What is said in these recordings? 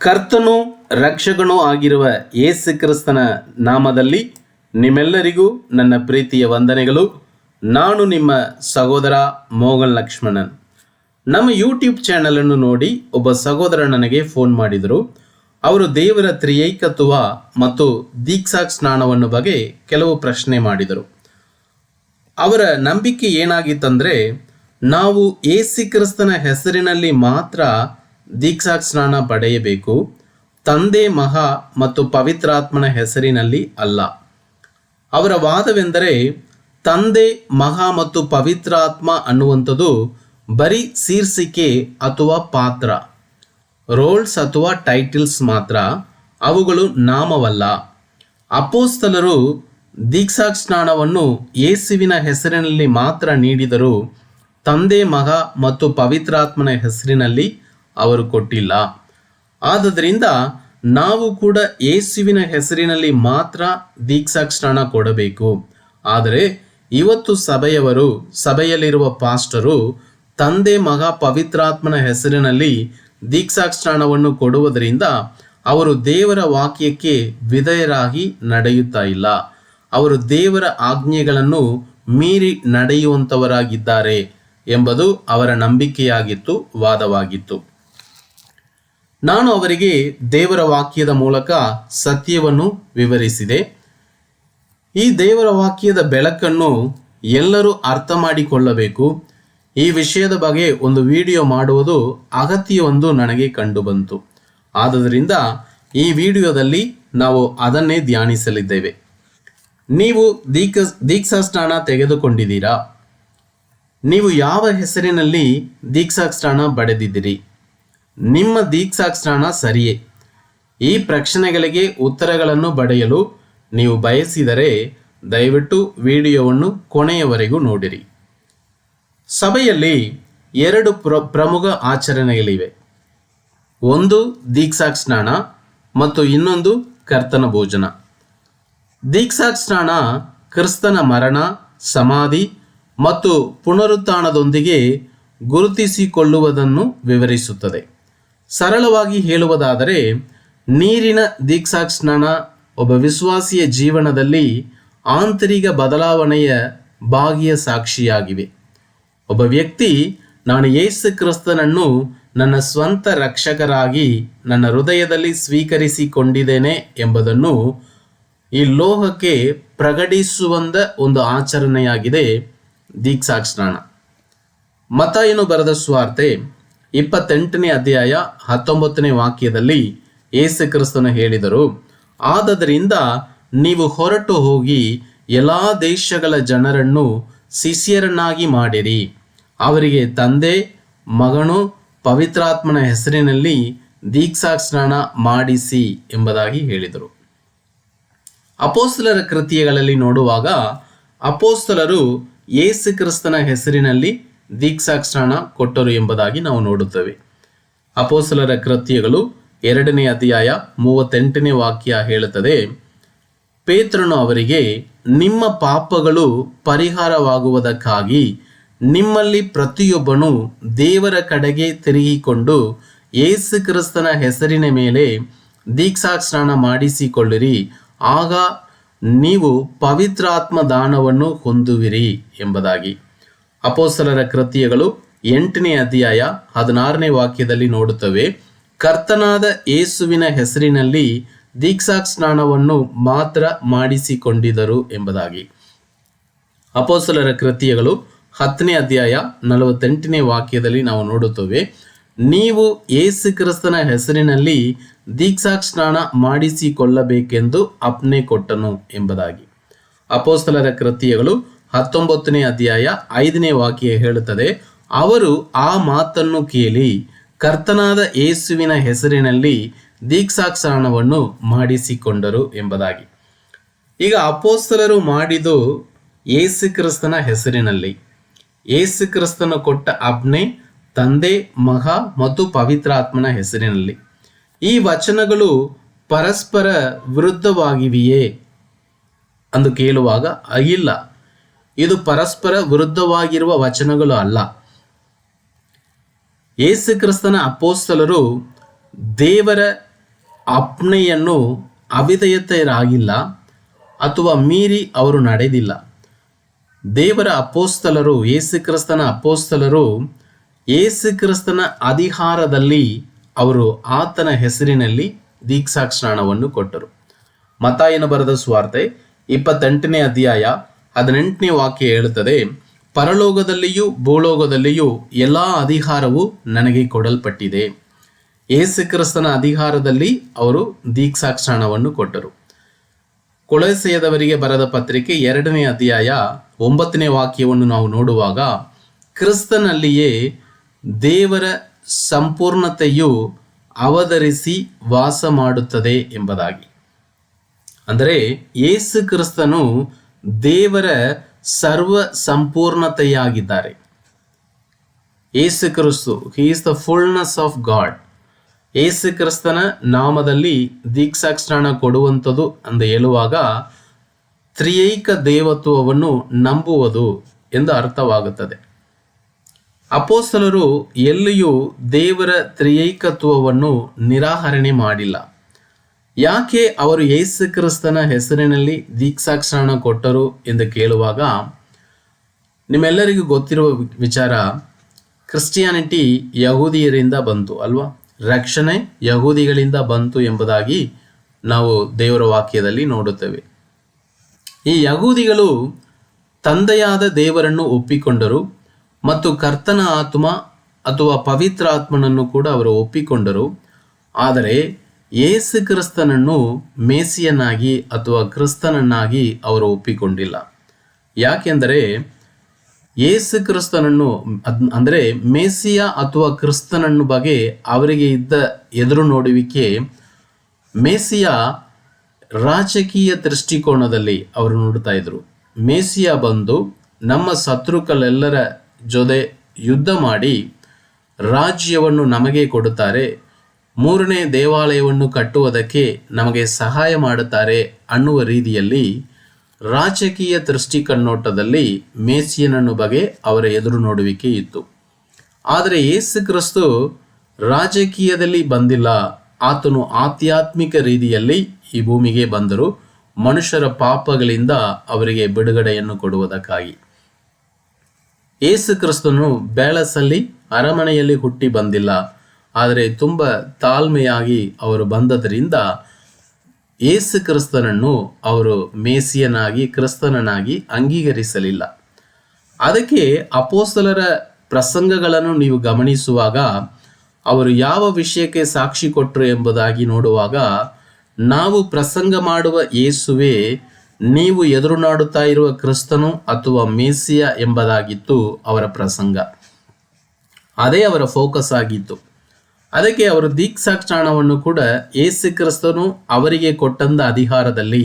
ಕರ್ತನೂ ರಕ್ಷಕನೂ ಆಗಿರುವ ಯೇಸು ಕ್ರಿಸ್ತನ ನಾಮದಲ್ಲಿ ನಿಮ್ಮೆಲ್ಲರಿಗೂ ನನ್ನ ಪ್ರೀತಿಯ ವಂದನೆಗಳು. ನಾನು ನಿಮ್ಮ ಸಹೋದರ ಮೋಗನ್ ಲಕ್ಷ್ಮಣನ್. ನಮ್ಮ ಯೂಟ್ಯೂಬ್ ಚಾನಲನ್ನು ನೋಡಿ ಒಬ್ಬ ಸಹೋದರ ನನಗೆ ಫೋನ್ ಮಾಡಿದರು. ಅವರು ದೇವರ ತ್ರಿಯೈಕತ್ವ ಮತ್ತು ದೀಕ್ಷಾ ಸ್ನಾನವನ್ನು ಬಗ್ಗೆ ಕೆಲವು ಪ್ರಶ್ನೆ ಮಾಡಿದರು. ಅವರ ನಂಬಿಕೆ ಏನಾಗಿತ್ತಂದರೆ, ನಾವು ಏಸಿ ಕ್ರಿಸ್ತನ ಹೆಸರಿನಲ್ಲಿ ಮಾತ್ರ ದೀಕ್ಷಾ ಸ್ನಾನ ಪಡೆಯಬೇಕು. ತಂದೆ ಮಹಾ ಮತ್ತು ಪವಿತ್ರಾತ್ಮನ ಹೆಸರಿನಲ್ಲಿ ಅಲ್ಲ. ಅವರ ವಾದವೆಂದರೆ, ತಂದೆ ಮಹಾ ಮತ್ತು ಪವಿತ್ರಾತ್ಮ ಅನ್ನುವಂಥದ್ದು ಬರೀ ಶೀರ್ಷಿಕೆ ಅಥವಾ ಪಾತ್ರ. ರೋಲ್ಸ್ ಅಥವಾ ಟೈಟಲ್ಸ್ ಮಾತ್ರ, ಅವುಗಳು ನಾಮವಲ್ಲ. ಅಪೋಸ್ತಲರು ದೀಕ್ಷಾ ಸ್ನಾನವನ್ನು ಯೇಸುವಿನ ಹೆಸರಿನಲ್ಲಿ ಮಾತ್ರ ನೀಡಿದರು, ತಂದೆ ಮಗ ಮತ್ತು ಪವಿತ್ರಾತ್ಮನ ಹೆಸರಿನಲ್ಲಿ ಅವರು ಕೊಟ್ಟಿಲ್ಲ. ಆದ್ದರಿಂದ ನಾವು ಕೂಡ ಯೇಸುವಿನ ಹೆಸರಿನಲ್ಲಿ ಮಾತ್ರ ದೀಕ್ಷಾಕ್ಷಣ ಕೊಡಬೇಕು. ಆದರೆ ಇವತ್ತು ಸಭೆಯವರು, ಸಭೆಯಲ್ಲಿರುವ ಪಾಸ್ಟರು, ತಂದೆ ಮಗ ಪವಿತ್ರಾತ್ಮನ ಹೆಸರಿನಲ್ಲಿ ದೀಕ್ಷಾಕ್ಷಣವನ್ನು ಕೊಡುವುದರಿಂದ ಅವರು ದೇವರ ವಾಕ್ಯಕ್ಕೆ ವಿಧೇಯರಾಗಿ ನಡೆಯುತ್ತಾ ಇಲ್ಲ. ಅವರು ದೇವರ ಆಜ್ಞೆಗಳನ್ನು ಮೀರಿ ನಡೆಯುವಂಥವರಾಗಿದ್ದಾರೆ ಎಂಬುದು ಅವರ ನಂಬಿಕೆಯಾಗಿತ್ತು, ವಾದವಾಗಿತ್ತು. ನಾನು ಅವರಿಗೆ ದೇವರ ವಾಕ್ಯದ ಮೂಲಕ ಸತ್ಯವನ್ನು ವಿವರಿಸಿದೆ. ಈ ದೇವರ ವಾಕ್ಯದ ಬೆಳಕನ್ನು ಎಲ್ಲರೂ ಅರ್ಥ ಮಾಡಿಕೊಳ್ಳಬೇಕು ಈ ವಿಷಯದ ಬಗ್ಗೆ ಒಂದು ವಿಡಿಯೋ ಮಾಡುವುದು ಅಗತ್ಯವೊಂದು ನನಗೆ ಕಂಡುಬಂತು. ಆದ್ದರಿಂದ ಈ ವಿಡಿಯೋದಲ್ಲಿ ನಾವು ಅದನ್ನೇ ಧ್ಯಾನಿಸಲಿದ್ದೇವೆ. ನೀವು ದೀಕ್ಷ ಸ್ನಾನ ತೆಗೆದುಕೊಂಡಿದ್ದೀರಾ? ನೀವು ಯಾವ ಹೆಸರಿನಲ್ಲಿ ದೀಕ್ಷಾ ಸ್ನಾನ ಪಡೆದಿದ್ದೀರಿ ನಿಮ್ಮ ದೀಕ್ಷಾ ಸ್ನಾನ ಸರಿಯೇ. ಈ ಪ್ರಶ್ನೆಗಳಿಗೆ ಉತ್ತರಗಳನ್ನು ಪಡೆಯಲು ನೀವು ಬಯಸಿದರೆ ದಯವಿಟ್ಟು ವಿಡಿಯೋವನ್ನು ಕೊನೆಯವರೆಗೂ ನೋಡಿರಿ. ಸಭೆಯಲ್ಲಿ ಎರಡು ಪ್ರ, ಪ್ರಮುಖ ಆಚರಣೆಗಳಿವೆ. ಒಂದು ದೀಕ್ಷಾ ಸ್ನಾನ ಮತ್ತು ಇನ್ನೊಂದು ಕರ್ತನ ಭೋಜನ. ದೀಕ್ಷಾ ಸ್ನಾನ ಕ್ರಿಸ್ತನ ಮರಣ, ಸಮಾಧಿ ಮತ್ತು ಪುನರುತ್ಥಾನದೊಂದಿಗೆ ಗುರುತಿಸಿಕೊಳ್ಳುವುದನ್ನು ವಿವರಿಸುತ್ತದೆ. ಸರಳವಾಗಿ ಹೇಳುವುದಾದರೆ, ನೀರಿನ ದೀಕ್ಷಾ ಸ್ನಾನ ಒಬ್ಬ ವಿಶ್ವಾಸಿಯ ಜೀವನದಲ್ಲಿ ಆಂತರಿಕ ಬದಲಾವಣೆಯ ಭಾಗಿಯ ಸಾಕ್ಷಿಯಾಗಿವೆ. ಒಬ್ಬ ವ್ಯಕ್ತಿ, ನಾನು ಯೇಸು ಕ್ರಿಸ್ತನನ್ನು ನನ್ನ ಸ್ವಂತ ರಕ್ಷಕರಾಗಿ ನನ್ನ ಹೃದಯದಲ್ಲಿ ಸ್ವೀಕರಿಸಿಕೊಂಡಿದ್ದೇನೆ ಎಂಬುದನ್ನು ಈ ಲೋಹಕ್ಕೆ ಪ್ರಕಟಿಸುವಂತ ಒಂದು ಆಚರಣೆಯಾಗಿದೆ ದೀಕ್ಷಾ ಸ್ನಾನ ಏನು ಬರೆದ ಸ್ವಾರ್ತೆ ಇಪ್ಪತ್ತೆಂಟನೇ ಅಧ್ಯಾಯ ಹತ್ತೊಂಬತ್ತನೇ ವಾಕ್ಯದಲ್ಲಿ ಏಸು ಕ್ರಿಸ್ತನು ಹೇಳಿದರು, ಆದದರಿಂದ ನೀವು ಹೊರಟು ಹೋಗಿ ಎಲ್ಲ ದೇಶಗಳ ಜನರನ್ನು ಶಿಷ್ಯರನ್ನಾಗಿ ಮಾಡಿರಿ. ಅವರಿಗೆ ತಂದೆ, ಮಗನು, ಪವಿತ್ರಾತ್ಮನ ಹೆಸರಿನಲ್ಲಿ ದೀಕ್ಷಾ ಸ್ನಾನ ಮಾಡಿಸಿ ಎಂಬುದಾಗಿ ಹೇಳಿದರು. ಅಪೋಸ್ತಲರ ಕೃತಿಯಗಳಲ್ಲಿ ನೋಡುವಾಗ ಅಪೋಸ್ತಲರು ಏಸು ಕ್ರಿಸ್ತನ ಹೆಸರಿನಲ್ಲಿ ದೀಕ್ಷಾ ಸ್ನಾನ ಕೊಟ್ಟರು ಎಂಬುದಾಗಿ ನಾವು ನೋಡುತ್ತೇವೆ. ಅಪೋಸಲರ ಕೃತ್ಯಗಳು ಎರಡನೇ ಅಧ್ಯಾಯ ಮೂವತ್ತೆಂಟನೇ ವಾಕ್ಯ ಹೇಳುತ್ತದೆ, ಪೇತ್ರನು ಅವರಿಗೆ, ನಿಮ್ಮ ಪಾಪಗಳು ಪರಿಹಾರವಾಗುವುದಕ್ಕಾಗಿ ನಿಮ್ಮಲ್ಲಿ ಪ್ರತಿಯೊಬ್ಬನು ದೇವರ ಕಡೆಗೆ ತಿರುಗಿಕೊಂಡು ಯೇಸು ಕ್ರಿಸ್ತನ ಹೆಸರಿನ ಮೇಲೆ ದೀಕ್ಷಾ ಸ್ನಾನ ಮಾಡಿಸಿಕೊಳ್ಳಿರಿ. ಆಗ ನೀವು ಪವಿತ್ರಾತ್ಮ ದಾನವನ್ನು ಹೊಂದುವಿರಿ ಎಂಬುದಾಗಿ. ಅಪೋಸ್ತಲರ ಕೃತ್ಯಗಳು ಎಂಟನೇ ಅಧ್ಯಾಯ ಹದಿನಾರನೇ ವಾಕ್ಯದಲ್ಲಿ ನೋಡುತ್ತವೆ. ಕರ್ತನಾದ ಯೇಸುವಿನ ಹೆಸರಿನಲ್ಲಿ ದೀಕ್ಷಾ ಸ್ನಾನವನ್ನು ಮಾತ್ರ ಮಾಡಿಸಿಕೊಂಡಿದರು ಎಂಬುದಾಗಿ. ಅಪೋಸ್ತಲರ ಕೃತ್ಯಗಳು ಹತ್ತನೇ ಅಧ್ಯಾಯ ನಲವತ್ತೆಂಟನೇ ವಾಕ್ಯದಲ್ಲಿ ನಾವು ನೋಡುತ್ತೇವೆ. ನೀವು ಏಸು ಕ್ರಿಸ್ತನ ಹೆಸರಿನಲ್ಲಿ ದೀಕ್ಷಾ ಸ್ನಾನ ಮಾಡಿಸಿಕೊಳ್ಳಬೇಕೆಂದು ಅಪ್ನೆ ಕೊಟ್ಟನು ಎಂಬುದಾಗಿ. ಅಪೋಸ್ತಲರ ಕೃತ್ಯಗಳು ಹತ್ತೊಂಬತ್ತನೇ ಅಧ್ಯಾಯ ಐದನೇ ವಾಕ್ಯ ಹೇಳುತ್ತದೆ, ಅವರು ಆ ಮಾತನ್ನು ಕೇಳಿ ಕರ್ತನಾದ ಯೇಸುವಿನ ಹೆಸರಿನಲ್ಲಿ ದೀಕ್ಷಾಕ್ಷರಣವನ್ನು ಮಾಡಿಸಿಕೊಂಡರು ಎಂಬುದಾಗಿ. ಈಗ ಅಪೋಸ್ತರರು ಮಾಡಿದು ಯೇಸು ಕ್ರಿಸ್ತನ ಹೆಸರಿನಲ್ಲಿ. ಯೇಸು ಕ್ರಿಸ್ತನು ಕೊಟ್ಟ ಆಜ್ಞೆ ತಂದೆ ಮಹ ಮತ್ತು ಪವಿತ್ರಾತ್ಮನ ಹೆಸರಿನಲ್ಲಿ. ಈ ವಚನಗಳು ಪರಸ್ಪರ ವಿರುದ್ಧವಾಗಿವೆಯೇ? ಅಂದು ಕೇಳುವಾಗ, ಇಲ್ಲ. ಇದು ಪರಸ್ಪರ ವಿರುದ್ಧವಾಗಿರುವ ವಚನಗಳು ಅಲ್ಲ. ಯೇಸು ಕ್ರಿಸ್ತನ ಅಪೋಸ್ತಲರು ದೇವರ ಅಪ್ನೆಯನ್ನು ಅವಿಧೇಯತೆಯರಾಗಿಲ್ಲ ಅಥವಾ ಮೀರಿ ಅವರು ನಡೆದಿಲ್ಲ. ದೇವರ ಅಪೋಸ್ತಲರು ಯೇಸುಕ್ರಿಸ್ತನ ಅಪೋಸ್ತಲರು ಯೇಸುಕ್ರಿಸ್ತನ ಅಧಿಹಾರದಲ್ಲಿ ಅವರು ಆತನ ಹೆಸರಿನಲ್ಲಿ ದೀಕ್ಷಾಕ್ಷಣವನ್ನು ಕೊಟ್ಟರು. ಮತಾಯನ ಬರೆದ ಸ್ವಾರ್ತೆ ಇಪ್ಪತ್ತೆಂಟನೇ ಅಧ್ಯಾಯ ಹದಿನೆಂಟನೇ ವಾಕ್ಯ ಹೇಳುತ್ತದೆ, ಪರಲೋಕದಲ್ಲಿಯೂ ಭೂಲೋಕದಲ್ಲಿಯೂ ಎಲ್ಲ ಅಧಿಕಾರವು ನನಗೆ ಕೊಡಲ್ಪಟ್ಟಿದೆ. ಯೇಸುಕ್ರಿಸ್ತನ ಅಧಿಕಾರದಲ್ಲಿ ಅವರು ದೀಕ್ಷಾಕ್ಷಣವನ್ನು ಕೊಟ್ಟರು. ಕೊಳಸೆಯದವರಿಗೆ ಬರೆದ ಪತ್ರಿಕೆ ಎರಡನೇ ಅಧ್ಯಾಯ ಒಂಬತ್ತನೇ ವಾಕ್ಯವನ್ನು ನಾವು ನೋಡುವಾಗ, ಕ್ರಿಸ್ತನಲ್ಲಿಯೇ ದೇವರ ಸಂಪೂರ್ಣತೆಯು ಅವತರಿಸಿ ವಾಸ ಮಾಡುತ್ತದೆ ಎಂಬುದಾಗಿ. ಅಂದರೆ ಏಸು ಕ್ರಿಸ್ತನು ದೇವರ ಸರ್ವ ಸಂಪೂರ್ಣತೆಯಾಗಿದ್ದಾರೆ. Yesu Kristu he is the fullness of God Yesu ಕ್ರಿಸ್ತನ ನಾಮದಲ್ಲಿ ದೀಕ್ಷಾಸ್ನಾನ ಕೊಡುವಂಥದ್ದು ಅಂತ ಹೇಳುವಾಗ ತ್ರಿಯೈಕ ದೇವತ್ವವನ್ನು ನಂಬುವುದು ಎಂದು ಅರ್ಥವಾಗುತ್ತದೆ. ಅಪೋಸ್ತಲರು ಎಲ್ಲಿಯೂ ದೇವರ ತ್ರಿಯೈಕತ್ವವನ್ನು ನಿರಾಹರಣೆ ಮಾಡಿಲ್ಲ. ಯಾಕೆ ಅವರು ಯೇಸು ಕ್ರಿಸ್ತನ ಹೆಸರಿನಲ್ಲಿ ದೀಕ್ಷಾಕ್ಷರಣ ಕೊಟ್ಟರು ಎಂದು ಕೇಳುವಾಗ, ನಿಮ್ಮೆಲ್ಲರಿಗೂ ಗೊತ್ತಿರುವ ವಿಚಾರ, ಕ್ರಿಶ್ಚಿಯಾನಿಟಿ ಯಹೂದಿಯರಿಂದ ಬಂತು ಅಲ್ವಾ? ರಕ್ಷಣೆ ಯಹೂದಿಗಳಿಂದ ಬಂತು ಎಂಬುದಾಗಿ ನಾವು ದೇವರ ವಾಕ್ಯದಲ್ಲಿ ನೋಡುತ್ತೇವೆ. ಈ ಯಹೂದಿಗಳು ತಂದೆಯಾದ ದೇವರನ್ನು ಒಪ್ಪಿಕೊಂಡರು ಮತ್ತು ಕರ್ತನ ಆತ್ಮ ಅಥವಾ ಪವಿತ್ರ ಆತ್ಮನನ್ನು ಕೂಡ ಅವರು ಒಪ್ಪಿಕೊಂಡರು. ಆದರೆ ಯೇಸು ಕ್ರಿಸ್ತನನ್ನು ಮೇಸಿಯನಾಗಿ ಅಥವಾ ಕ್ರಿಸ್ತನನ್ನಾಗಿ ಅವರು ಒಪ್ಪಿಕೊಂಡಿಲ್ಲ. ಯಾಕೆಂದರೆ ಏಸು ಕ್ರಿಸ್ತನನ್ನು ಅದ್- ಅಂದರೆ ಮೇಸಿಯ ಅಥವಾ ಕ್ರಿಸ್ತನನ್ನು ಬಗ್ಗೆ ಅವರಿಗೆ ಇದ್ದ ಎದುರು ನೋಡುವಿಕೆ ಮೇಸಿಯ ರಾಜಕೀಯ ದೃಷ್ಟಿಕೋನದಲ್ಲಿ ಅವರು ನೋಡ್ತಾ ಇದ್ರು. ಮೇಸಿಯ ಬಂದು ನಮ್ಮ ಶತ್ರುಕಳೆಲ್ಲರ ಜೊತೆ ಯುದ್ಧ ಮಾಡಿ ರಾಜ್ಯವನ್ನು ನಮಗೆ ಕೊಡುತ್ತಾರೆ ಮೂರನೇ ದೇವಾಲಯವನ್ನು ಕಟ್ಟುವುದಕ್ಕೆ ನಮಗೆ ಸಹಾಯ ಮಾಡುತ್ತಾರೆ ಅನ್ನುವ ರೀತಿಯಲ್ಲಿ ರಾಜಕೀಯ ದೃಷ್ಟಿ ಕಣ್ಣೋಟದಲ್ಲಿ ಮೇಸಿಯನನ್ನು ಬಗೆ ಅವರ ಎದುರು ನೋಡುವಿಕೆ ಇತ್ತು. ಆದರೆ ಯೇಸು ಕ್ರಿಸ್ತು ರಾಜಕೀಯದಲ್ಲಿ ಬಂದಿಲ್ಲ. ಆತನು ಆಧ್ಯಾತ್ಮಿಕ ರೀತಿಯಲ್ಲಿ ಈ ಭೂಮಿಗೆ ಬಂದರು ಮನುಷ್ಯರ ಪಾಪಗಳಿಂದ ಅವರಿಗೆ ಬಿಡುಗಡೆಯನ್ನು ಕೊಡುವುದಕ್ಕಾಗಿ. ಯೇಸು ಕ್ರಿಸ್ತನು ಬೇಳಸಲ್ಲಿ ಅರಮನೆಯಲ್ಲಿ ಹುಟ್ಟಿ ಬಂದಿಲ್ಲ. ಆದರೆ ತುಂಬ ತಾಳ್ಮೆಯಾಗಿ ಅವರು ಬಂದದರಿಂದ ಏಸು ಕ್ರಿಸ್ತನನ್ನು ಅವರು ಮೇಸಿಯನಾಗಿ ಕ್ರಿಸ್ತನನಾಗಿ ಅಂಗೀಕರಿಸಲಿಲ್ಲ. ಅದಕ್ಕೆ ಅಪೋಸ್ತಲರ ಪ್ರಸಂಗಗಳನ್ನು ನೀವು ಗಮನಿಸುವಾಗ, ಅವರು ಯಾವ ವಿಷಯಕ್ಕೆ ಸಾಕ್ಷಿ ಕೊಟ್ಟರು ಎಂಬುದಾಗಿ ನೋಡುವಾಗ, ನಾವು ಪ್ರಸಂಗ ಮಾಡುವ ಯೇಸುವೆ ನೀವು ಎದುರು ನಾಡುತ್ತಾ ಇರುವ ಕ್ರಿಸ್ತನು ಅಥವಾ ಮೇಸಿಯ ಎಂಬುದಾಗಿತ್ತು ಅವರ ಪ್ರಸಂಗ. ಅದೇ ಅವರ ಫೋಕಸ್ ಆಗಿತ್ತು. ಅದಕ್ಕೆ ಅವರು ದೀಕ್ಷಾಕ್ಷಾಣವನ್ನು ಕೂಡ ಏಸು ಕ್ರಿಸ್ತನು ಅವರಿಗೆ ಕೊಟ್ಟಂದ ಅಧಿಕಾರದಲ್ಲಿ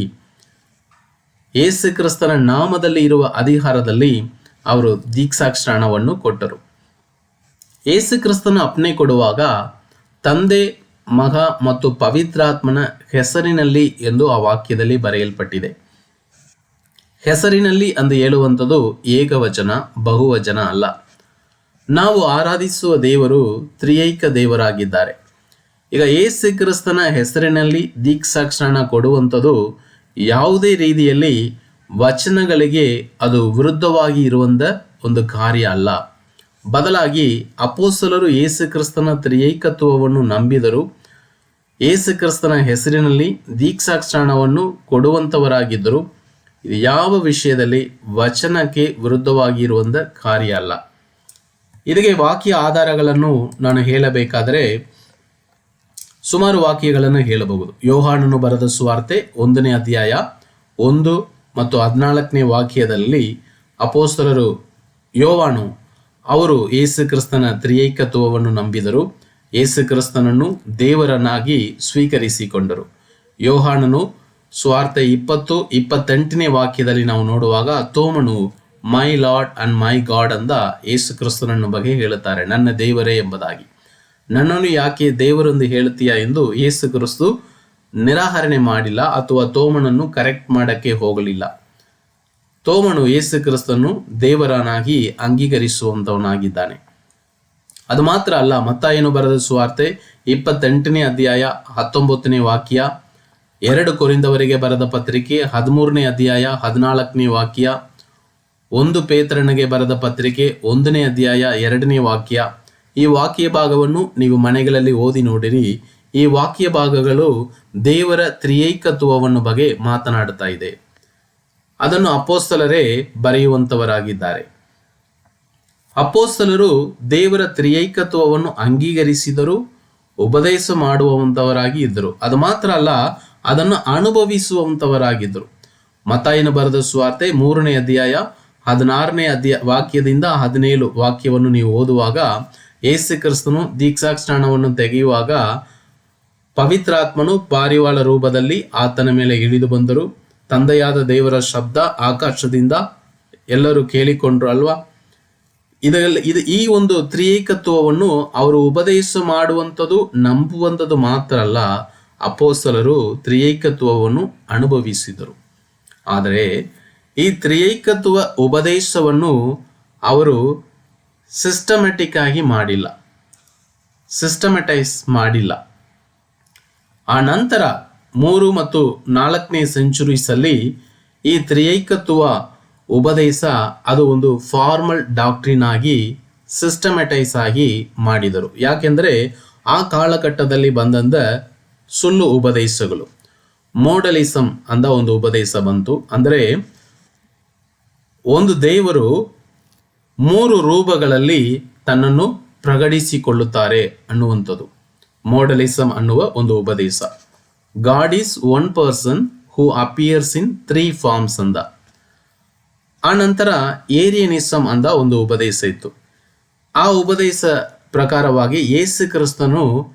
ಏಸು ಕ್ರಿಸ್ತನ ನಾಮದಲ್ಲಿ ಇರುವ ಅಧಿಕಾರದಲ್ಲಿ ಅವರು ದೀಕ್ಷಾಕ್ಷಾಣವನ್ನು ಕೊಟ್ಟರು. ಏಸು ಕ್ರಿಸ್ತನ ಅಪ್ನೆ ಕೊಡುವಾಗ ತಂದೆ, ಮಗ ಮತ್ತು ಪವಿತ್ರಾತ್ಮನ ಹೆಸರಿನಲ್ಲಿ ಎಂದು ಆ ವಾಕ್ಯದಲ್ಲಿ ಬರೆಯಲ್ಪಟ್ಟಿದೆ. ಹೆಸರಿನಲ್ಲಿ ಅಂದು ಹೇಳುವಂಥದ್ದು ಏಕವಚನ, ಬಹುವಚನ ಅಲ್ಲ. ನಾವು ಆರಾಧಿಸುವ ದೇವರು ತ್ರಿಯೈಕ ದೇವರಾಗಿದ್ದಾರೆ. ಈಗ ಏಸು ಕ್ರಿಸ್ತನ ಹೆಸರಿನಲ್ಲಿ ದೀಕ್ಷಾಕ್ಷಣ ಕೊಡುವಂಥದ್ದು ಯಾವುದೇ ರೀತಿಯಲ್ಲಿ ವಚನಗಳಿಗೆ ಅದು ವಿರುದ್ಧವಾಗಿ ಇರುವಂಥ ಒಂದು ಕಾರ್ಯ ಅಲ್ಲ. ಬದಲಾಗಿ ಅಪೋಸಲರು ಏಸು ಕ್ರಿಸ್ತನ ತ್ರಿಯೈಕತ್ವವನ್ನು ನಂಬಿದರು. ಏಸು ಕ್ರಿಸ್ತನ ಹೆಸರಿನಲ್ಲಿ ದೀಕ್ಷಾಕ್ಷಣವನ್ನು ಕೊಡುವಂಥವರಾಗಿದ್ದರು. ಯಾವ ವಿಷಯದಲ್ಲಿ ವಚನಕ್ಕೆ ವಿರುದ್ಧವಾಗಿ ಇರುವಂಥ ಕಾರ್ಯ ಅಲ್ಲ. ಇದಕ್ಕೆ ವಾಕ್ಯ ಆಧಾರಗಳನ್ನು ನಾನು ಹೇಳಬೇಕಾದರೆ ಸುಮಾರು ವಾಕ್ಯಗಳನ್ನು ಹೇಳಬಹುದು. ಯೋಹಾನನು ಬರೆದ ಸುವಾರ್ತೆ ಒಂದನೇ ಅಧ್ಯಾಯ ಒಂದು ಮತ್ತು ಹದಿನಾಲ್ಕನೇ ವಾಕ್ಯದಲ್ಲಿ ಅಪೋಸ್ತರರು ಯೋವಾನು, ಅವರು ಯೇಸು ಕ್ರಿಸ್ತನ ತ್ರಿಯೈಕತ್ವವನ್ನು ನಂಬಿದರು. ಯೇಸು ಕ್ರಿಸ್ತನನ್ನು ದೇವರನ್ನಾಗಿ ಸ್ವೀಕರಿಸಿಕೊಂಡರು. ಯೋಹಾನನು ಸ್ವಾರ್ಥ ಇಪ್ಪತ್ತು, ಇಪ್ಪತ್ತೆಂಟನೇ ವಾಕ್ಯದಲ್ಲಿ ನಾವು ನೋಡುವಾಗ, ತೋಮನು my Lord and my God ಅಂತ ಯೇಸು ಕ್ರಿಸ್ತನನ್ನು ಬಗ್ಗೆ ಹೇಳುತ್ತಾರೆ, ನನ್ನ ದೇವರೇ ಎಂಬುದಾಗಿ. ನನ್ನನ್ನು ಯಾಕೆ ದೇವರೆಂದು ಹೇಳುತ್ತೀಯಾ ಎಂದು ಯೇಸು ಕ್ರಿಸ್ತು ನಿರಾಹರಣೆ ಮಾಡಿಲ್ಲ, ಅಥವಾ ತೋಮನನ್ನು ಕರೆಕ್ಟ್ ಮಾಡಕ್ಕೆ ಹೋಗಲಿಲ್ಲ. ತೋಮನು ಯೇಸು ಕ್ರಿಸ್ತನ್ನು ದೇವರನಾಗಿ ಅಂಗೀಕರಿಸುವಂತವನಾಗಿದ್ದಾನೆ. ಅದು ಮಾತ್ರ ಅಲ್ಲ ಮತ್ತ ಏನು ಬರೆದ ಸುವಾರ್ತೆ ಇಪ್ಪತ್ತೆಂಟನೇ ಅಧ್ಯಾಯ ಹತ್ತೊಂಬತ್ತನೇ ವಾಕ್ಯ, ಎರಡು ಕೊರಿಂದವರಿಗೆ ಬರೆದ ಪತ್ರಿಕೆ ಹದಿಮೂರನೇ ಅಧ್ಯಾಯ ಹದಿನಾಲ್ಕನೇ ವಾಕ್ಯ ಒಂದು ಪೇತ್ರನಿಗೆ ಬರೆದ ಪತ್ರಿಕೆ ಒಂದನೇ ಅಧ್ಯಾಯ ಎರಡನೇ ವಾಕ್ಯ. ಈ ವಾಕ್ಯ ಭಾಗವನ್ನು ನೀವು ಮನೆಗಳಲ್ಲಿ ಓದಿ ನೋಡಿರಿ. ಈ ವಾಕ್ಯ ಭಾಗಗಳು ದೇವರ ತ್ರಿಯೈಕತ್ವವನ್ನು ಬಗ್ಗೆ ಮಾತನಾಡುತ್ತಾ ಇದೆ. ಅದನ್ನು ಅಪೋಸ್ತಲರೇ ಬರೆಯುವಂತವರಾಗಿದ್ದಾರೆ. ಅಪೋಸ್ತಲರು ದೇವರ ತ್ರಿಯೈಕತ್ವವನ್ನು ಅಂಗೀಕರಿಸಿದರು, ಉಪದೇಶ ಮಾಡುವಂತವರಾಗಿ ಇದ್ದರು. ಅದು ಮಾತ್ರ ಅಲ್ಲ, ಅದನ್ನು ಅನುಭವಿಸುವಂತವರಾಗಿದ್ದರು. ಮತಾಯನ ಬರೆದ ಸ್ವಾರ್ತೆ ಮೂರನೇ ಅಧ್ಯಾಯ ಹದಿನಾರನೇ ಅಧ್ಯ, ವಾಕ್ಯದಿಂದ ಹದಿನೇಳು ವಾಕ್ಯವನ್ನು ನೀವು ಓದುವಾಗ ಏಸು ಕ್ರಿಸ್ತನು ದೀಕ್ಷಾಕ್ಷಣವನ್ನು ತೆಗೆಯುವಾಗ ಪವಿತ್ರಾತ್ಮನು ಪಾರಿವಾಳ ರೂಪದಲ್ಲಿ ಆತನ ಮೇಲೆ ಇಳಿದು ಬಂದರು. ತಂದೆಯಾದ ದೇವರ ಶಬ್ದ ಆಕಾಶದಿಂದ ಎಲ್ಲರೂ ಕೇಳಿಕೊಂಡ್ರು ಅಲ್ವಾ? ಇದೆಲ್ಲ, ಇದು ಈ ಒಂದು ತ್ರಿಯೇಕತ್ವವನ್ನು ಅವರು ಉಪದೇಶ ಮಾಡುವಂಥದ್ದು ನಂಬುವಂಥದ್ದು ಮಾತ್ರ ಅಲ್ಲ, ಅಪೋಸ್ತಲರು ತ್ರಿಯೇಕತ್ವವನ್ನು ಅನುಭವಿಸಿದರು. ಆದರೆ ಈ ತ್ರಿಯೈಕತ್ವ ಉಪದೇಶವನ್ನು ಅವರು ಸಿಸ್ಟಮೆಟಿಕ್ ಆಗಿ ಮಾಡಿಲ್ಲ. ಸಿಸ್ಟಮೆಟೈಸ್ ಮಾಡಿಲ್ಲ. ಆ ನಂತರ ಮೂರು ಮತ್ತು ನಾಲ್ಕನೇ ಸೆಂಚುರೀಸಲ್ಲಿ ಈ ತ್ರಿಯೈಕತ್ವ ಉಪದೇಶ ಅದು ಒಂದು ಫಾರ್ಮಲ್ ಡಾಕ್ಟ್ರಿನ್ ಆಗಿ ಸಿಸ್ಟಮೆಟೈಸ್ ಆಗಿ ಮಾಡಿದರು. ಯಾಕೆಂದರೆ ಆ ಕಾಲಘಟ್ಟದಲ್ಲಿ ಬಂದಂದ ಸುಳ್ಳು ಉಪದೇಶಗಳು. ಮೋಡಲಿಸಮ್ ಅಂದ ಒಂದು ಉಪದೇಶ ಬಂತು. ಅಂದರೆ ಒಂದು ದೇವರು ಮೂರು ರೂಪಗಳಲ್ಲಿ ತನ್ನನ್ನು ಪ್ರಕಟಿಸಿಕೊಳ್ಳುತ್ತಾರೆ ಅನ್ನುವಂಥದ್ದು. ಮೋಡಲಿಸಮ್ ಅನ್ನುವ ಒಂದು ಉಪದೇಶ. God is one person who appears in three forms ಅಂದ. ಆ ನಂತರ ಏರಿಯನಿಸಂ ಅಂದ ಒಂದು ಉಪದೇಶ ಇತ್ತು. ಆ ಉಪದೇಶ ಪ್ರಕಾರವಾಗಿ ಯೇಸು ಕ್ರಿಸ್ತನು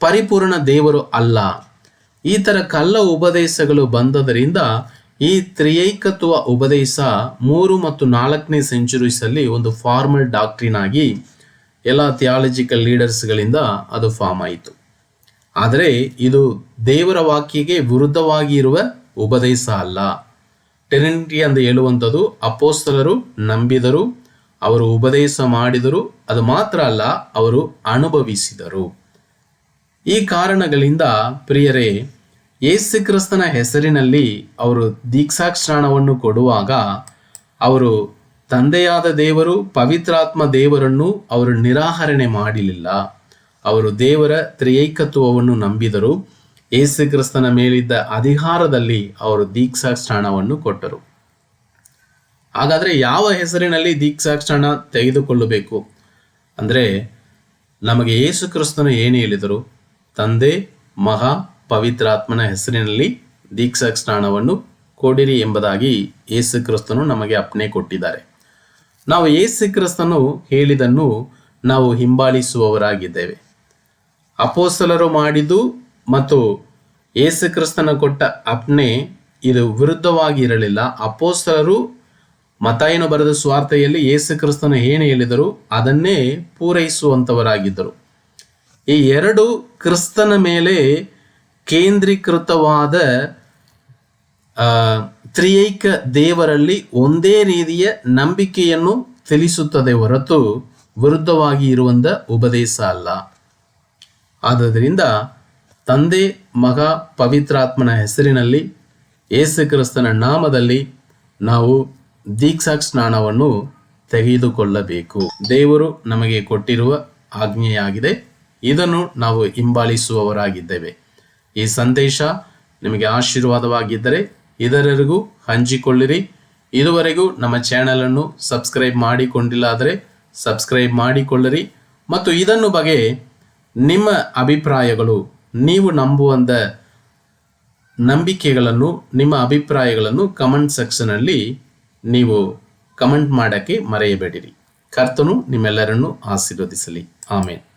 ಪರಿಪೂರ್ಣ ದೇವರು ಅಲ್ಲ. ಈ ಥರ ಕಲ್ಲ ಉಪದೇಶಗಳು ಬಂದದರಿಂದ ಈ ತ್ರಿಯೈಕತ್ವ ಉಪದೇಶ ಮೂರು ಮತ್ತು ನಾಲ್ಕನೇ ಸೆಂಚುರೀಸಲ್ಲಿ ಒಂದು ಫಾರ್ಮಲ್ ಡಾಕ್ಟ್ರಿನ್ ಆಗಿ ಎಲ್ಲ ಥಿಯಾಲಜಿಕಲ್ ಲೀಡರ್ಸ್ಗಳಿಂದ ಅದು ಫಾರ್ಮ್ ಆಯಿತು. ಆದರೆ ಇದು ದೇವರ ವಾಕ್ಯಗೆ ವಿರುದ್ಧವಾಗಿ ಇರುವ ಉಪದೇಶ ಅಲ್ಲ. ಟೆರಿನಿಟಿ ಅಂತ ಹೇಳುವಂಥದ್ದು ಅಪೋಸ್ತಲರು ನಂಬಿದರು, ಅವರು ಉಪದೇಶ ಮಾಡಿದರು, ಅದು ಮಾತ್ರ ಅಲ್ಲ, ಅವರು ಅನುಭವಿಸಿದರು. ಈ ಕಾರಣಗಳಿಂದ ಪ್ರಿಯರೇ ಯೇಸು ಕ್ರಿಸ್ತನ ಹೆಸರಿನಲ್ಲಿ ಅವರು ದೀಕ್ಷಾಕ್ಷಾಣವನ್ನು ಕೊಡುವಾಗ ಅವರು ತಂದೆಯಾದ ದೇವರು, ಪವಿತ್ರಾತ್ಮ ದೇವರನ್ನು ಅವರು ನಿರಾಹರಣೆ ಮಾಡಲಿಲ್ಲ. ಅವರು ದೇವರ ತ್ರಿಯೈಕತ್ವವನ್ನು ನಂಬಿದರು. ಯೇಸು ಕ್ರಿಸ್ತನ ಮೇಲಿದ್ದ ಅಧಿಕಾರದಲ್ಲಿ ಅವರು ದೀಕ್ಷಾಕ್ಷಾಣವನ್ನು ಕೊಟ್ಟರು. ಹಾಗಾದರೆ ಯಾವ ಹೆಸರಿನಲ್ಲಿ ದೀಕ್ಷಾಕ್ಷಾಣ ತೆಗೆದುಕೊಳ್ಳಬೇಕು? ಅಂದರೆ ನಮಗೆ ಯೇಸು ಕ್ರಿಸ್ತನು ಏನು ಹೇಳಿದರು, ತಂದೆ ಮಹಾ ಪವಿತ್ರಾತ್ಮನ ಹೆಸರಿನಲ್ಲಿ ದೀಕ್ಷಾ ಸ್ನಾನವನ್ನು ಕೊಡಿರಿ ಎಂಬುದಾಗಿ ಯೇಸು ಕ್ರಿಸ್ತನು ನಮಗೆ ಅಪ್ನೆ ಕೊಟ್ಟಿದ್ದಾರೆ. ನಾವು ಯೇಸು ಕ್ರಿಸ್ತನು ಹೇಳಿದನ್ನು ನಾವು ಹಿಂಬಾಲಿಸುವವರಾಗಿದ್ದೇವೆ. ಅಪೋಸಲರು ಮಾಡಿದ್ದು ಮತ್ತು ಯೇಸು ಕ್ರಿಸ್ತನ ಕೊಟ್ಟ ಅಪ್ನೆ ಇದು ವಿರುದ್ಧವಾಗಿ ಇರಲಿಲ್ಲ ಅಪೋಸ್ತಲರು ಮತಾಯನ ಬರೆದ ಸ್ವಾರ್ಥೆಯಲ್ಲಿ ಯೇಸು ಕ್ರಿಸ್ತನು ಏನು ಹೇಳಿದರು? ಅದನ್ನೇ ಪೂರೈಸುವಂಥವರಾಗಿದ್ದರು ಈ ಎರಡು ಕ್ರಿಸ್ತನ ಮೇಲೆ ಕೇಂದ್ರೀಕೃತವಾದ ತ್ರಿಯೈಕ ದೇವರಲ್ಲಿ ಒಂದೇ ರೀತಿಯ ನಂಬಿಕೆಯನ್ನು ತಿಳಿಸುತ್ತದೆ ಹೊರತು ವಿರುದ್ಧವಾಗಿ ಇರುವಂಥ ಉಪದೇಶ ಅಲ್ಲ. ಆದ್ದರಿಂದ ತಂದೆ, ಮಗ, ಪವಿತ್ರಾತ್ಮನ ಹೆಸರಿನಲ್ಲಿ ಯೇಸು ಕ್ರಿಸ್ತನ ನಾಮದಲ್ಲಿ ನಾವು ದೀಕ್ಷಾ ಸ್ನಾನವನ್ನು ತೆಗೆದುಕೊಳ್ಳಬೇಕು. ದೇವರು ನಮಗೆ ಕೊಟ್ಟಿರುವ ಆಜ್ಞೆಯಾಗಿದೆ. ಇದನ್ನು ನಾವು ಹಿಂಬಾಲಿಸುವವರಾಗಿದ್ದೇವೆ. ಈ ಸಂದೇಶ ನಿಮಗೆ ಆಶೀರ್ವಾದವಾಗಿದ್ದರೆ ಇದರರಿಗೂ ಹಂಚಿಕೊಳ್ಳಿರಿ. ಇದುವರೆಗೂ ನಮ್ಮ ಚಾನಲನ್ನು ಸಬ್ಸ್ಕ್ರೈಬ್ ಮಾಡಿಕೊಂಡಿಲ್ಲ ಆದರೆ ಸಬ್ಸ್ಕ್ರೈಬ್ ಮಾಡಿಕೊಳ್ಳಿರಿ. ಮತ್ತು ಇದನ್ನು ಬಗ್ಗೆ ನಿಮ್ಮ ಅಭಿಪ್ರಾಯಗಳು, ನೀವು ನಂಬುವಂಥ ನಂಬಿಕೆಗಳನ್ನು, ನಿಮ್ಮ ಅಭಿಪ್ರಾಯಗಳನ್ನು ಕಮೆಂಟ್ ಸೆಕ್ಷನಲ್ಲಿ ನೀವು ಕಮೆಂಟ್ ಮಾಡೋಕ್ಕೆ ಮರೆಯಬೇಡಿರಿ. ಕರ್ತನು ನಿಮ್ಮೆಲ್ಲರನ್ನು ಆಶೀರ್ವದಿಸಲಿ. ಆಮೇಲೆ